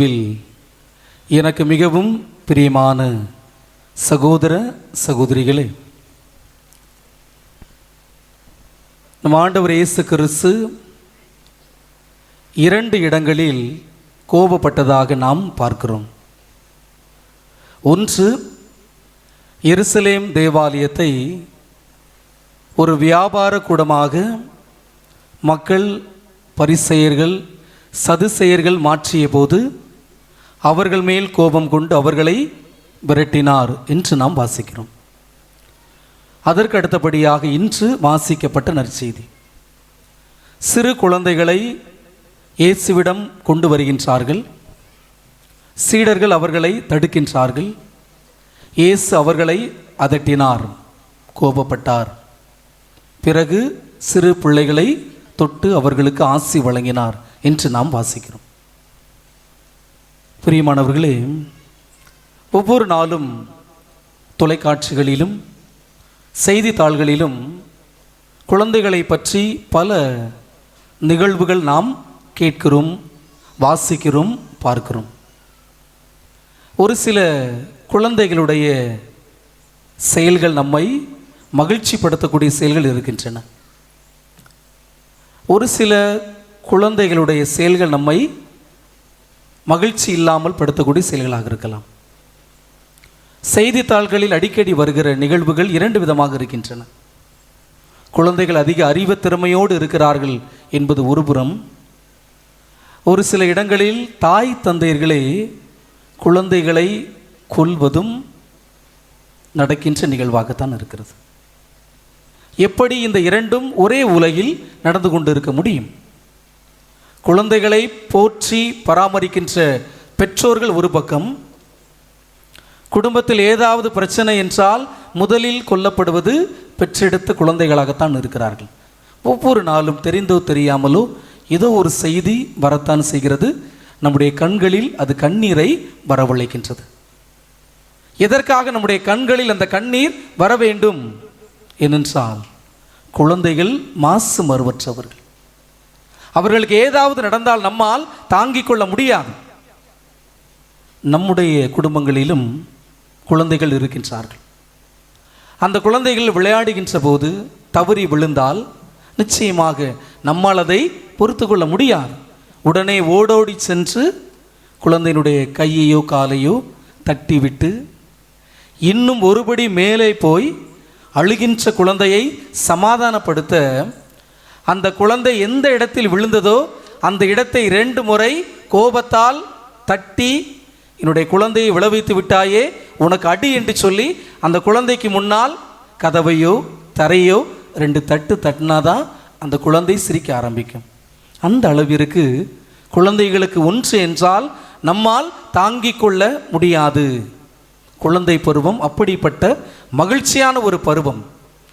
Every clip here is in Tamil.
வில் எனக்கு மிகவும் பிரியமான சகோதர சகோதரிகளே நம் ஆண்டவர் இயேசு கிறிஸ்து இரண்டு இடங்களில் கோபப்பட்டதாக நாம் பார்க்கிறோம். ஒன்று எருசலேம் தேவாலயத்தை ஒரு வியாபார கூடமாக மக்கள் பரிசெயர்கள் சதுசெயர்கள் மாற்றிய போது அவர்கள் மேல் கோபம் கொண்டு அவர்களை விரட்டினார் என்று நாம் வாசிக்கிறோம். அதற்கு அடுத்தபடியாக இன்று வாசிக்கப்பட்ட நற்செய்தி. சிறு குழந்தைகளை இயேசுவிடம் கொண்டு வருகின்றார்கள். சீடர்கள் அவர்களை தடுக்கின்றார்கள். இயேசு அவர்களை அதட்டினார் கோபப்பட்டார். பிறகு சிறு பிள்ளைகளை தொட்டு அவர்களுக்கு ஆசி வழங்கினார் என்று நாம் வாசிக்கிறோம். பிரியமானவர்களே ஒவ்வொரு நாளும் தொலைக்காட்சிகளிலும் செய்தித்தாள்களிலும் குழந்தைகளை பற்றி பல நிகழ்வுகள் நாம் கேட்கிறோம் வாசிக்கிறோம் பார்க்கிறோம். ஒரு சில குழந்தைகளுடைய செயல்கள் நம்மை மகிழ்ச்சிப்படுத்தக்கூடிய செயல்கள் இருக்கின்றன. ஒரு சில குழந்தைகளுடைய செயல்கள் நம்மை மகிழ்ச்சி இல்லாமல் படுத்தக்கூடிய செயல்களாக இருக்கலாம். செய்தித்தாள்களில் அடிக்கடி வருகிற நிகழ்வுகள் இரண்டு விதமாக இருக்கின்றன. குழந்தைகள் அதிக அறிவு திறமையோடு இருக்கிறார்கள் என்பது ஒருபுறம் ஒரு சில இடங்களில் தாய் தந்தையர்களே குழந்தைகளை கொல்வதும் நடக்கின்ற நிகழ்வாகத்தான் இருக்கிறது. எப்படி இந்த இரண்டும் ஒரே உலகில் நடந்து கொண்டு இருக்க முடியும்? குழந்தைகளை போற்றி பராமரிக்கின்ற பெற்றோர்கள் ஒரு பக்கம் குடும்பத்தில் ஏதாவது பிரச்சனை என்றால் முதலில் கொல்லப்படுவது பெற்றெடுத்த குழந்தைகளாகத்தான் இருக்கிறார்கள். ஒவ்வொரு நாளும் தெரிந்தோ தெரியாமலோ ஏதோ ஒரு செய்தி வரத்தான் செய்கிறது. நம்முடைய கண்களில் அது கண்ணீரை வரவழைக்கின்றது. எதற்காக நம்முடைய கண்களில் அந்த கண்ணீர் வர வேண்டும் ஏனென்றால் குழந்தைகள் மாசு மறுவற்றவர்கள். அவர்களுக்கு ஏதாவது நடந்தால் நம்மால் தாங்கிக் கொள்ள முடியாது. நம்முடைய குடும்பங்களிலும் குழந்தைகள் இருக்கின்றார்கள். அந்த குழந்தைகள் விளையாடுகின்ற போது தவறி விழுந்தால் நிச்சயமாக நம்மால் அதை பொறுத்து கொள்ள முடியாது. உடனே ஓடோடி சென்று குழந்தையினுடைய கையையோ காலையோ தட்டிவிட்டு இன்னும் ஒருபடி மேலே போய் அழுகின்ற குழந்தையை சமாதானப்படுத்த அந்த குழந்தை எந்த இடத்தில் விழுந்ததோ அந்த இடத்தை ரெண்டு முறை கோபத்தால் தட்டி என்னுடைய குழந்தையை விளைவித்து விட்டாயே உனக்கு அடி என்று சொல்லி அந்த குழந்தைக்கு முன்னால் கதவையோ தரையோ ரெண்டு தட்டு தட்டினாதான் அந்த குழந்தை சிரிக்க ஆரம்பிக்கும். அந்த அளவிற்கு குழந்தைகளுக்கு ஒன்று என்றால் நம்மால் தாங்கிக் கொள்ள முடியாது. குழந்தை பருவம் அப்படிப்பட்ட மகிழ்ச்சியான ஒரு பருவம்.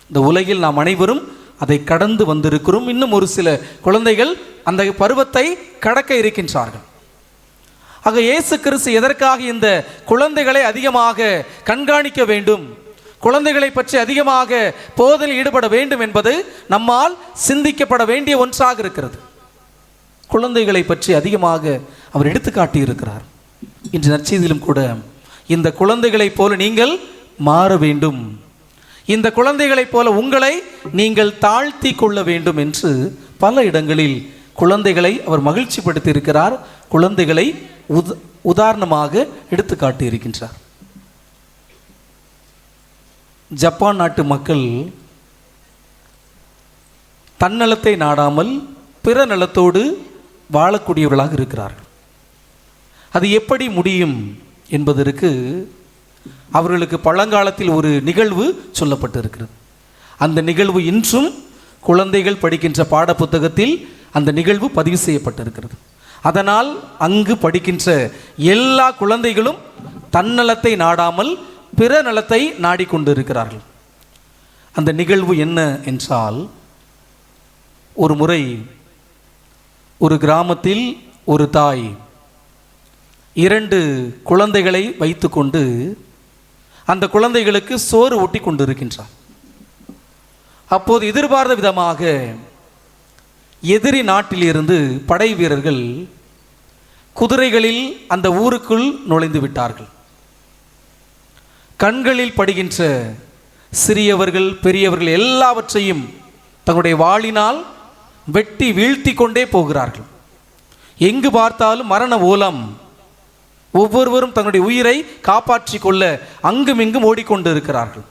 இந்த உலகில் நாம் அனைவரும் அதை கடந்து வந்திருக்கிறோம். இன்னும் ஒரு சில குழந்தைகள் அந்த பருவத்தை கடக்க இருக்கின்றார்கள். ஆக இயேசு கிறிஸ்து எதற்காக இந்த குழந்தைகளை அதிகமாக கண்காணிக்க வேண்டும்? குழந்தைகளை பற்றி அதிகமாக போதில் ஈடுபட வேண்டும் என்பது நம்மால் சிந்திக்கப்பட வேண்டிய ஒன்றாக இருக்கிறது. குழந்தைகளை பற்றி அதிகமாக அவர் எடுத்துக்காட்டி இருக்கிறார். இன்று நற்செய்தியிலும் கூட இந்த குழந்தைகளைப் போல நீங்கள் மாற வேண்டும். இந்த குழந்தைகளைப் போல உங்களை நீங்கள் தாழ்த்தி கொள்ள வேண்டும் என்று பல இடங்களில் குழந்தைகளை அவர் மகிழ்ச்சிப்படுத்தி இருக்கிறார் குழந்தைகளை உத உதாரணமாக எடுத்துக்காட்டி இருக்கின்றார் ஜப்பான் நாட்டு மக்கள் தன்னலத்தை நாடாமல் பிற நலத்தோடு வாழக்கூடியவர்களாக இருக்கிறார்கள். அது எப்படி முடியும் என்பதற்கு அவர்களுக்கு பழங்காலத்தில் ஒரு நிகழ்வு சொல்லப்பட்டிருக்கிறது. அந்த நிகழ்வு இன்றும் குழந்தைகள் படிக்கின்ற பாடப்புத்தகத்தில் அந்த நிகழ்வு பதிவு செய்யப்பட்டிருக்கிறது. அதனால் அங்கு படிக்கின்ற எல்லா குழந்தைகளும் தன்னலத்தை நாடாமல் பிற நலத்தை நாடிக்கொண்டிருக்கிறார்கள். அந்த நிகழ்வு என்ன என்றால் ஒரு முறை ஒரு கிராமத்தில் ஒரு தாய் இரண்டு குழந்தைகளை வைத்துக்கொண்டு அந்த குழந்தைகளுக்கு சோறு ஊட்டி கொண்டிருக்கின்றார். அப்போது எதிர்பார்த்த விதமாக எதிரி நாட்டிலிருந்து படை வீரர்கள் குதிரைகளில் அந்த ஊருக்குள் நுழைந்து விட்டார்கள். கண்களில் படுகின்ற சிறியவர்கள் பெரியவர்கள் எல்லாவற்றையும் தங்களுடைய வாளினால் வெட்டி வீழ்த்தி கொண்டே போகிறார்கள். எங்கு பார்த்தாலும் மரண ஓலம் ஒவ்வொருவரும் தன்னுடைய உயிரை காப்பாற்றிக் கொள்ள அங்கும் இங்கும் ஓடிக்கொண்டு இருக்கிறார்கள்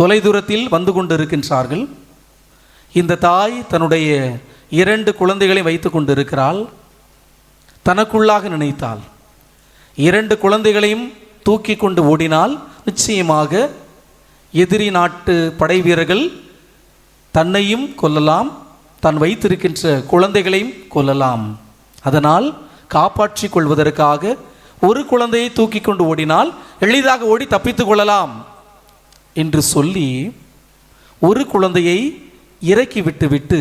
தொலைதூரத்தில் வந்து கொண்டு இருக்கின்றார்கள் இந்த தாய் தன்னுடைய இரண்டு குழந்தைகளை வைத்து கொண்டு இருக்கிறாள் தனக்குள்ளாக நினைத்தாள். இரண்டு குழந்தைகளையும் தூக்கி கொண்டு ஓடினால் நிச்சயமாக எதிரி நாட்டு படை வீரர்கள் தன்னையும் கொல்லலாம் தான் வைத்திருக்கின்ற குழந்தைகளையும் கொல்லலாம். அதனால் காப்பாற்றிக் கொள்வதற்காக ஒரு குழந்தையை தூக்கி கொண்டு ஓடினால் எளிதாக ஓடி தப்பித்துக் கொள்ளலாம் என்று சொல்லி ஒரு குழந்தையை இறக்கி விட்டு விட்டு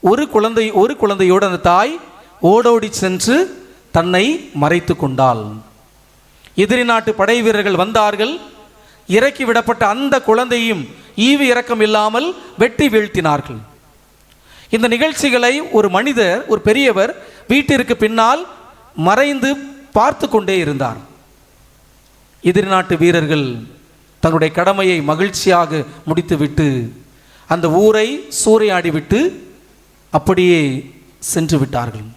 ஒரு குழந்தை ஒரு குழந்தையோடு அந்த தாய் ஓடோடி சென்று தன்னை மறைத்து கொண்டாள். எதிரி நாட்டு படை வீரர்கள் வந்தார்கள். இறக்கி விடப்பட்ட அந்த குழந்தையும் ஈவு இறக்கம் இல்லாமல் வெட்டி வீழ்த்தினார்கள். இந்த நிகழ்ச்சிகளை ஒரு மனிதர் ஒரு பெரியவர் வீட்டிற்கு பின்னால் மறைந்து பார்த்து கொண்டே இருந்தார். எதிரி நாட்டு வீரர்கள் தன்னுடைய கடமையை மகிழ்ச்சியாக முடித்துவிட்டு அந்த ஊரை சூறையாடிவிட்டு அப்படியே சென்று விட்டார்கள்.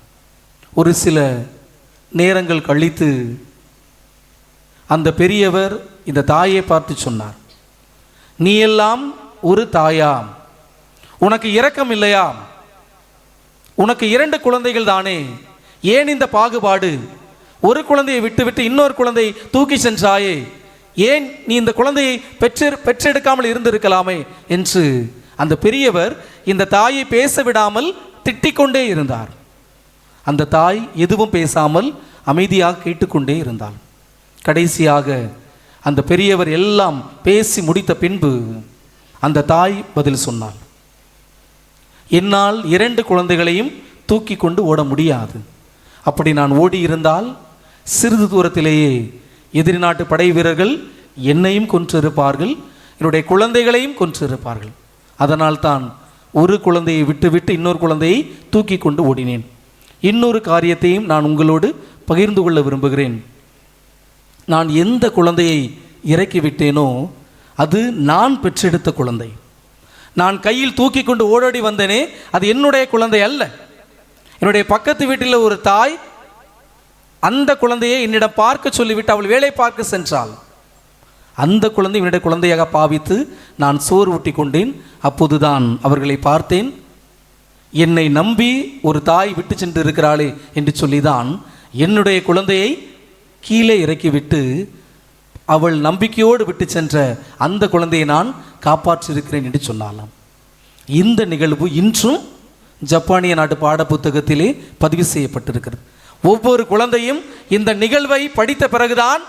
ஒரு சில நேரங்கள் கழித்து அந்த பெரியவர் இந்த தாயை பார்த்து சொன்னார் நீ எல்லாம் ஒரு தாயாம். உனக்கு இரக்கம் இல்லையா உனக்கு இரண்டு குழந்தைகள் தானே? ஏன் இந்த பாகுபாடு? ஒரு குழந்தையை விட்டுவிட்டு இன்னொரு குழந்தையை தூக்கி சென்றாயே? ஏன் நீ இந்த குழந்தையை பெற்று பெற்றெடுக்காமல் இருந்திருக்கலாமே? என்று அந்த பெரியவர் இந்த தாயை பேச விடாமல் திட்டிக்கொண்டே இருந்தார். அந்த தாய் எதுவும் பேசாமல் அமைதியாக கேட்டுக்கொண்டே இருந்தாள். கடைசியாக அந்த பெரியவர் எல்லாம் பேசி முடித்த பின்பு அந்த தாய் பதில் சொன்னாள். என்னால் இரண்டு குழந்தைகளையும் தூக்கி கொண்டு ஓட முடியாது. அப்படி நான் ஓடி இருந்தால் சிறிது தூரத்திலேயே எதிரி நாட்டு படை வீரர்கள் என்னையும் கொன்றிருப்பார்கள் என்னுடைய குழந்தைகளையும் கொன்றிருப்பார்கள். அதனால் தான் ஒரு குழந்தையை விட்டுவிட்டு இன்னொரு குழந்தையை தூக்கி கொண்டு ஓடினேன். இன்னொரு காரியத்தையும் நான் உங்களோடு பகிர்ந்து கொள்ள விரும்புகிறேன். நான் எந்த குழந்தையை இறக்கி விட்டேனோ அது நான் பெற்றெடுத்த குழந்தை. நான் கையில் தூக்கி கொண்டு ஓடோடி வந்தேனே அது என்னுடைய குழந்தை அல்ல. என்னுடைய பக்கத்து வீட்டில் ஒரு தாய் அந்த குழந்தையை என்னிடம் பார்க்க சொல்லிவிட்டு அவள் வேலை பார்க்க சென்றாள். அந்த குழந்தை என்னுடைய குழந்தையாக பாவித்து நான் சோறு ஊட்டி கொண்டேன். அப்போதுதான் அவர்களை பார்த்தேன். என்னை நம்பி ஒரு தாய் விட்டு சென்று இருக்கிறாளே என்று சொல்லிதான் என்னுடைய குழந்தையை கீழே இறக்கிவிட்டு அவள் நம்பிக்கையோடு விட்டு சென்ற அந்த குழந்தையை நான் காப்பாற்றியிருக்கிறேன் என்று சொன்னாலாம் இந்த நிகழ்வு இன்றும் ஜப்பானிய நாட்டு பாட புத்தகத்திலே பதிவு செய்யப்பட்டிருக்கிறது. ஒவ்வொரு குழந்தையும் இந்த நிகழ்வை படித்த பிறகுதான்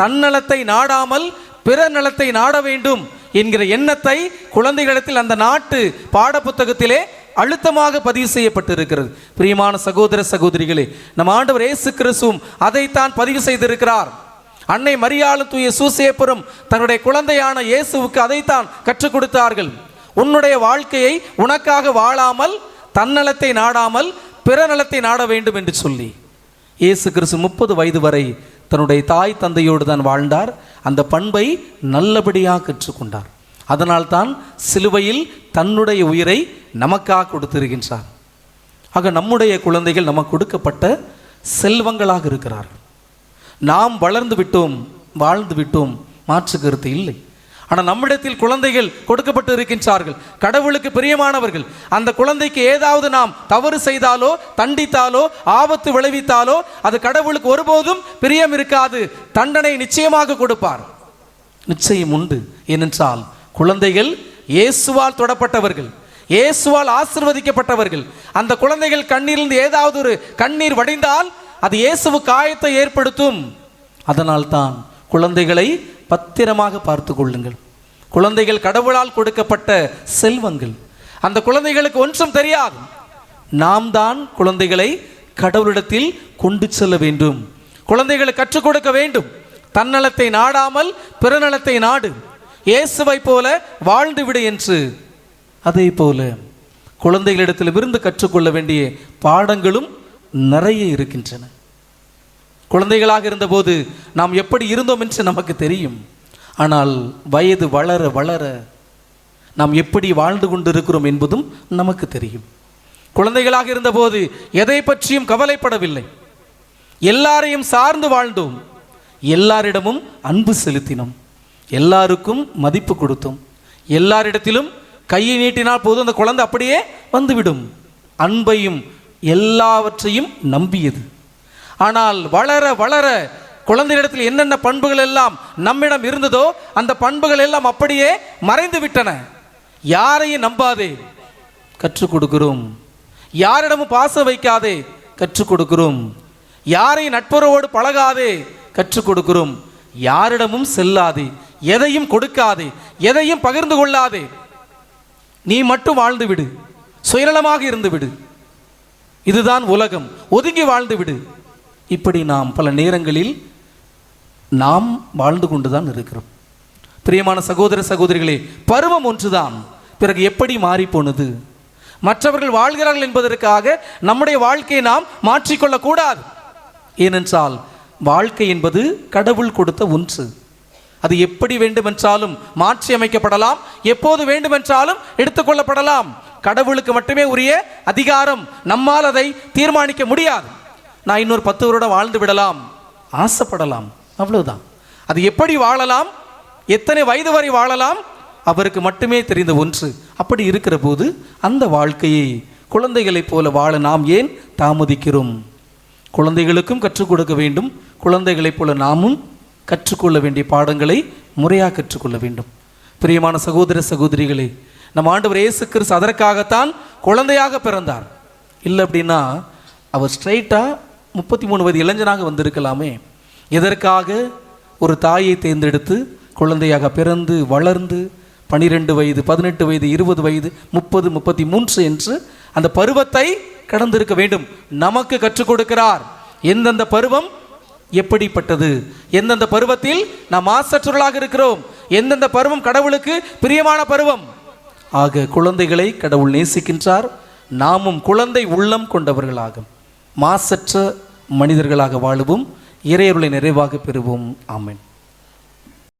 தன்னலத்தை நாடாமல் பிற நலத்தை நாட வேண்டும் என்கிற எண்ணத்தை குழந்தைகளிடத்தில் அந்த நாட்டு பாடப்புத்தகத்திலே அழுத்தமாக பதிவு செய்யப்பட்டிருக்கிறது. பிரியமான சகோதர சகோதரிகளே நம் ஆண்டவர் இயேசு கிறிஸ்துவும் அதைத்தான் பதிவு செய்திருக்கிறார். அன்னை மரியாளு தூய சூசேப்பரும் தன்னுடைய குழந்தையான இயேசுவுக்கு அதைத்தான் கற்றுக் கொடுத்தார்கள். உன்னுடைய வாழ்க்கையை உனக்காக வாழாமல் தன்னலத்தை நாடாமல் பிற நலத்தை நாட வேண்டும் என்று சொல்லி. இயேசு கிறிஸ்து முப்பது வயது வரை தன்னுடைய தாய் தந்தையோடு தான் வாழ்ந்தார். அந்த பண்பை நல்லபடியாக கற்றுக்கொண்டார் அதனால்தான் சிலுவையில் தன்னுடைய உயிரை நமக்காக கொடுத்திருக்கின்றார். ஆக நம்முடைய குழந்தைகள் நமக்கு கொடுக்கப்பட்ட செல்வங்களாக இருக்கிறார்கள். நாம் வளர்ந்து விட்டோம் வாழ்ந்து விட்டோம் மாற்று கருத்து இல்லை. ஆனால் நம்மிடத்தில் குழந்தைகள் கொடுக்கப்பட்டு இருக்கின்றார்கள். கடவுளுக்கு பிரியமானவர்கள் அந்த குழந்தைக்கு ஏதாவது நாம் தவறு செய்தாலோ தண்டித்தாலோ ஆபத்து விளைவித்தாலோ அது கடவுளுக்கு ஒருபோதும் பிரியம் இருக்காது. தண்டனை நிச்சயமாக கொடுப்பார். நிச்சயம் உண்டு. ஏனென்றால் குழந்தைகள் இயேசுவால் தொடப்பட்டவர்கள் இயேசுவால் ஆசிர்வதிக்கப்பட்டவர்கள். அந்த குழந்தைகள் கண்ணீரிலிருந்து ஏதாவது ஒரு கண்ணீர் வடிந்தால் அது இயேசுவு காயத்தை ஏற்படுத்தும். அதனால் தான் குழந்தைகளை பத்திரமாக பார்த்து கொள்ளுங்கள். குழந்தைகள் கடவுளால் கொடுக்கப்பட்ட செல்வங்கள். அந்த குழந்தைகளுக்கு ஒன்றும் தெரியாது. நாம் தான் குழந்தைகளை கடவுளிடத்தில் கொண்டு செல்ல வேண்டும். குழந்தைகளை கற்றுக் கொடுக்க வேண்டும். தன்னலத்தை நாடாமல் பிறநலத்தை நாடு. இயேசுவை போல வாழ்ந்து விடு என்று. அதே போல குழந்தைகளிடத்தில் விருந்து கற்றுக்கொள்ள வேண்டிய பாடங்களும் நிறைய இருக்கின்றன. குழந்தைகளாக இருந்தபோது நாம் எப்படி இருந்தோம் என்று நமக்கு தெரியும். ஆனால் வயது வளர வளர நாம் எப்படி வாழ்ந்து கொண்டிருக்கிறோம் என்பதும் நமக்கு தெரியும். குழந்தைகளாக இருந்தபோது எதை பற்றியும் கவலைப்படவில்லை. எல்லாரையும் சார்ந்து வாழ்ந்தோம். எல்லாரிடமும் அன்பு செலுத்தினோம். எல்லாருக்கும் மதிப்பு கொடுத்தோம். எல்லாரிடத்திலும் கையை நீட்டினால் போதும். அந்த குழந்தை அப்படியே வந்துவிடும். அன்பையும் எல்லாவற்றையும் நம்பியது. ஆனால் வளர வளர குழந்தையிடத்தில் என்னென்ன பண்புகள் எல்லாம் நம்மிடம் இருந்ததோ அந்த பண்புகள் எல்லாம் அப்படியே மறைந்து விட்டன. யாரையும் நம்பாதே கற்றுக் கொடுக்கிறோம். யாரிடமும் பாசம் வைக்காதே கற்றுக் கொடுக்கிறோம். யாரையும் நட்புறவோடு பழகாதே கற்றுக் கொடுக்கிறோம். யாரிடமும் செல்லாதே எதையும் கொடுக்காதே எதையும் பகிர்ந்து கொள்ளாதே. நீ மட்டும் வாழ்ந்து விடு. சுயநலமாக இருந்து விடு. இதுதான் உலகம். ஒதுங்கி வாழ்ந்து விடு. இப்படி நாம் பல நேரங்களில் நாம் வாழ்ந்து கொண்டுதான் இருக்கிறோம். பிரியமான சகோதர சகோதரிகளே பருவம் ஒன்றுதான். பிறகு எப்படி மாறி போனது மற்றவர்கள் வாழ்கிறார்கள் என்பதற்காக நம்முடைய வாழ்க்கையை நாம் மாற்றிக்கொள்ளக்கூடாது ஏனென்றால் வாழ்க்கை என்பது கடவுள் கொடுத்த ஒன்று. அது எப்படி வேண்டுமென்றாலும் மாற்றி அமைக்கப்படலாம் எப்போது வேண்டுமென்றாலும் எடுத்துக்கொள்ளப்படலாம் கடவுளுக்கு மட்டுமே உரிய அதிகாரம் நம்மால் அதை தீர்மானிக்க முடியாது. நான் இன்னொரு பத்து வருடம் வாழ்ந்து விடலாம். ஆசைப்படலாம். அவ்வளவுதான். அது எப்படி வாழலாம்? எத்தனை வயது வரை வாழலாம்? அவருக்கு மட்டுமே தெரிந்த ஒன்று. அப்படி இருக்கிற போது அந்த வாழ்க்கையை குழந்தைகளைப் போல வாழ நாம் ஏன் தாமதிக்கிறோம்? குழந்தைகளுக்கும் கற்றுக் கொடுக்க வேண்டும். குழந்தைகளைப் போல நாமும் கற்றுக்கொள்ள வேண்டிய பாடங்களை முறையாக கற்றுக்கொள்ள வேண்டும். பிரியமான சகோதர சகோதரிகளே நம் ஆண்டவர் இயேசு கிறிஸ்து அதற்காகத்தான் குழந்தையாக பிறந்தார். இல்லை அப்படின்னா அவர் ஸ்ட்ரைட்டாக முப்பத்தி மூணு வயது இளைஞனாக வந்திருக்கலாமே. எதற்காக? ஒரு தாயை தேர்ந்தெடுத்து குழந்தையாக பிறந்து வளர்ந்து பனிரெண்டு வயது பதினெட்டு வயது இருபது வயது முப்பது முப்பத்தி மூன்று என்று அந்த பருவத்தை கடந்திருக்க வேண்டும். நமக்கு கற்றுக் கொடுக்கிறார். எந்தெந்த பருவம்? எப்படிப்பட்டது? எந்தெந்த பருவத்தில் நாம் மாசற்றவர்களாக இருக்கிறோம்? எந்தெந்த பருவம் கடவுளுக்கு பிரியமான பருவம்? ஆக குழந்தைகளை கடவுள் நேசிக்கின்றார். நாமும் குழந்தை உள்ளம் கொண்டவர்களாகும். மாசற்ற மனிதர்களாக வாழுவோம். இறையருளை நிறைவாக பெறுவோம். ஆமேன்.